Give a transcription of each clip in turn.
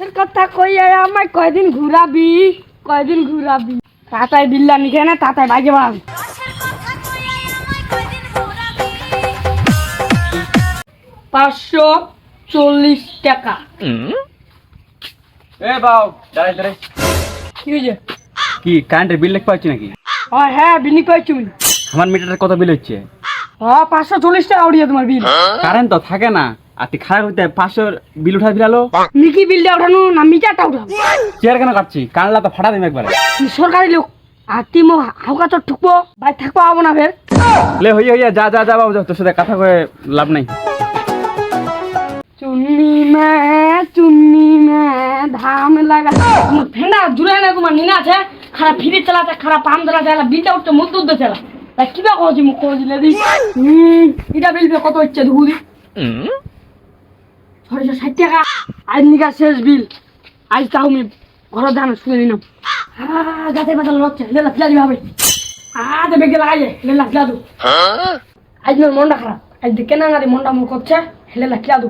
তোর কথা কই আমায় কয়দিন ঘুরাবি? কয়দিন ঘুরাবি? তাতাই বিল্লা নিখে না বাইকে বাম পাঁচশো চল্লিশ টাকা। এ বাউ দাঁড়াই দাঁড়াই। কি হয়েছে? কি কারেন্টের বিল লিখতে নাকি? ও হ্যাঁ বিনি কয়েছি আমার মিটারে কত বিল হচ্ছে? ও পাঁচশো চল্লিশ টাকা উড়িয়ে তোমার বিল কারেন্ট তো থাকে না। আর তুই খারাপ হইতে পাঁচশো বিল উঠা ফিরালো? মিকি বিলটা উঠানো না মিটারটা উঠাবো। চেয়ার কেন কাটছি? কানলা তো ফাটা দিবে একবারে। তুই সরকারি লোক আর তুই মো হাউকা তো ঠুকবো বাই থাকব হব না ফের। লে হইয়া হইয়া যা যা যা বাবু তোর সাথে কথা কয়ে লাভ নাই। চুন্নি মে চুন্নি মে ধাম লাগা। তোমার ফেন্ডা জুড়ে না তোমার নিনা আছে। খারাপ ফিরে চালাতে খারাপ পাম চালাতে এলা বিলটা উঠতে মুখ দুধ চালা। তাই কিবা কহছি মুখ করে দিলে দি হুম এটা বিল কত হচ্ছে ধুদি ছয়শো ষাট টাকা। আজ নিকা শেষ বিল। আজ তাও আমি ঘরের ধান শুনে নিলাম। গাছে পাতা লড়ছে, লেলা ফিলা দিবে হবে। গেলা আইয়ে লেলা ফিলা আজ মোর মনটা খারাপ। আজ দেখে না মনটা মোর করছে, লেলা ফিলা দু।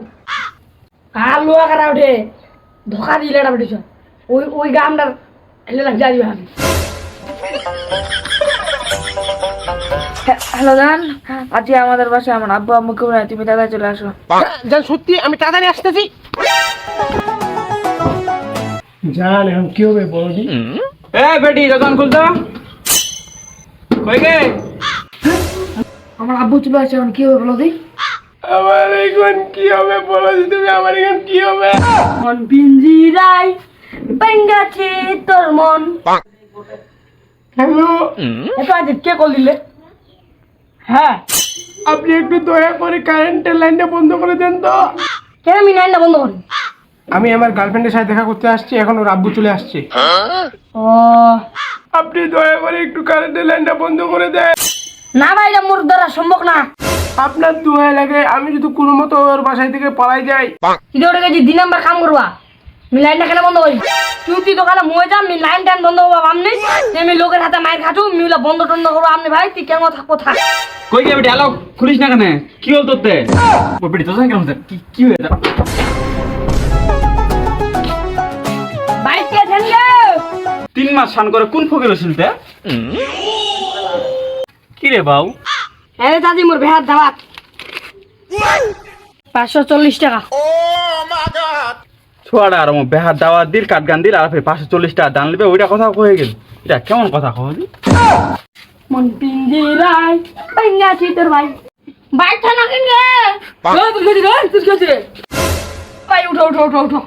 আর উঠে ধোকা দিলে ওই ওই গামটার লেলা ফিলা দিবে হ্যালো জান। আজকে আমাদের বাসায় আমার আব্বু আম্মু কেউ নাই তুমি দাদা চলে আসো। জান সত্যি আমি তাড়াতাড়ি আসতেছি। জান এখন কি হবে বলো দি? এ বেটি দোকান খুলতো? কই গে? আমার আব্বু চলে আসছে এখন কি হবে বলো দি? আমার এখন কি হবে বলো দি তুমি? আমার এখন কি হবে? মন পিঞ্জিরাই পেঙ্গাছে তোর মন। হ্যালো? এত আজ কে কল দিলে? হ্যাঁ। আপনি একটু দয়া করে কারেন্টের লাইনটা বন্ধ করে দেন তো। কেন আমি লাইনটা বন্ধ করি? আমি আমার গার্লফ্রেন্ডের সাথে দেখা করতে আসছি এখন ওর আব্বু চলে আসছে। ও। আপনি দয়া করে একটু কারেন্টের লাইনটা বন্ধ করে দেন। না ভাই এটা মোর দ্বারা সম্ভব না। আপনার দোয়া লাগে আমি যদি কোনো মতো ওর বাসায় থেকে পালাই যাই। গেছি? দিন নাম্বার কাম করবা। আমি লাইনটা কেন বন্ধ করি? তুই তুই দোকানে মুয়ে যা আমি লাইন টাইন বন্ধ করব আমনি আমি লোকের হাতে মায়ের খাচু মিউলা বন্ধ টন্ধ করব আপনি ভাই তুই কেমন থাকব থাক কই গে বেটি আলো খুলিস না কেন? কি হল তোর বেটি তোর সঙ্গে কেমন কি কি বাইক কে ঠেঙ্গে তিন মাস শান করে কোন ফকির শিলতে কি রে বাউ? হ্যাঁ দাদি মোর ভেড়ার দাবাত পাঁচশো চল্লিশ টাকা। ছোয়াটা আর বেহার দাওয়া দিল কাট গান দিল আর ফের পাঁচশো চল্লিশ টাকা দান নেবে ওইটা কথা কয়ে গেল। এটা কেমন কথা কহলি মন ভাই। তুই তুই ভাই উঠো উঠো উঠো উঠো।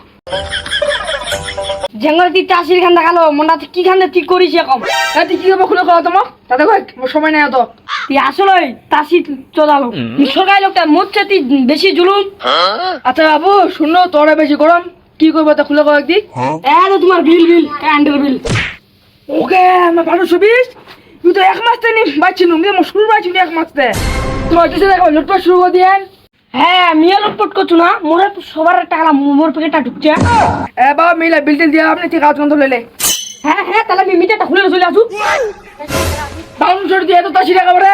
জেঙ্গল তুই চাষির খান দেখাল মনটা তুই কি খান তুই করিস এরকম এ, তুই কি হবে খুলে খাওয়া তোমার তাতে কই সময় নেই অত। তুই আসলে তাসি চলালো সরকারি লোকটা মরছে তুই বেশি জুলুম। আচ্ছা বাবু শুনো তোরা বেশি গরম। কি করব তা খুলে খাওয়া একদিন এ তোমার বিল বিল কারেন্টের বিল ওকে আমার বারোশো বিশ তুই তো এক মাস তেনি বাচ্চি নুম আমার শুরু বাচ্চি এক মাস তে তোমার কিছু দেখো লুটপাট শুরু করে দিয়েন। হ্যাঁ মিয়া লটপট করছ না? মোর সবার টাকা মোর প্যাকেটটা ঢুকছে। এ বাবা মিলা বিলটিন দিয়ে আপনি ঠিক আছে ধরে হ্যাঁ হ্যাঁ তাহলে আমি মিটারটা খুলে চলে আসু টাউন দিয়ে তো তাসি টাকা বলে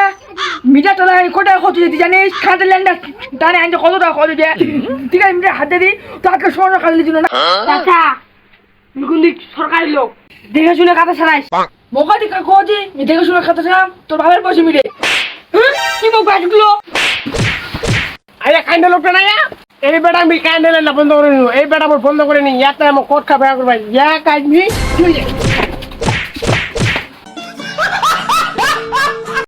মিটার টাকা কত টাকা দিতে জানিস? খাতে ল্যান্ডা টানে আনছে কত টাকা খরচ দিয়ে? ঠিক আছে মিটার হাতে দিই তো আজকে সময় খালি দিল না। চাচা সরকারি লোক। দেখে শুনে কাতা ছাড়াইস মোকা দিকে কোচি দেখে শুনে খাতে ছিলাম তোর ভাবের পয়সা মিলে। হ্যাঁ? কি মুখ বাজগুলো আরে কারেন্টের লোকটা না ইয়া? এই বেটা আমি লাইনটা বন্ধ করে নিব। এই বেটা আমার বন্ধ করে নি ইয়াতে আমার কোট খা বেড়া করবা ইয়া কাজ নি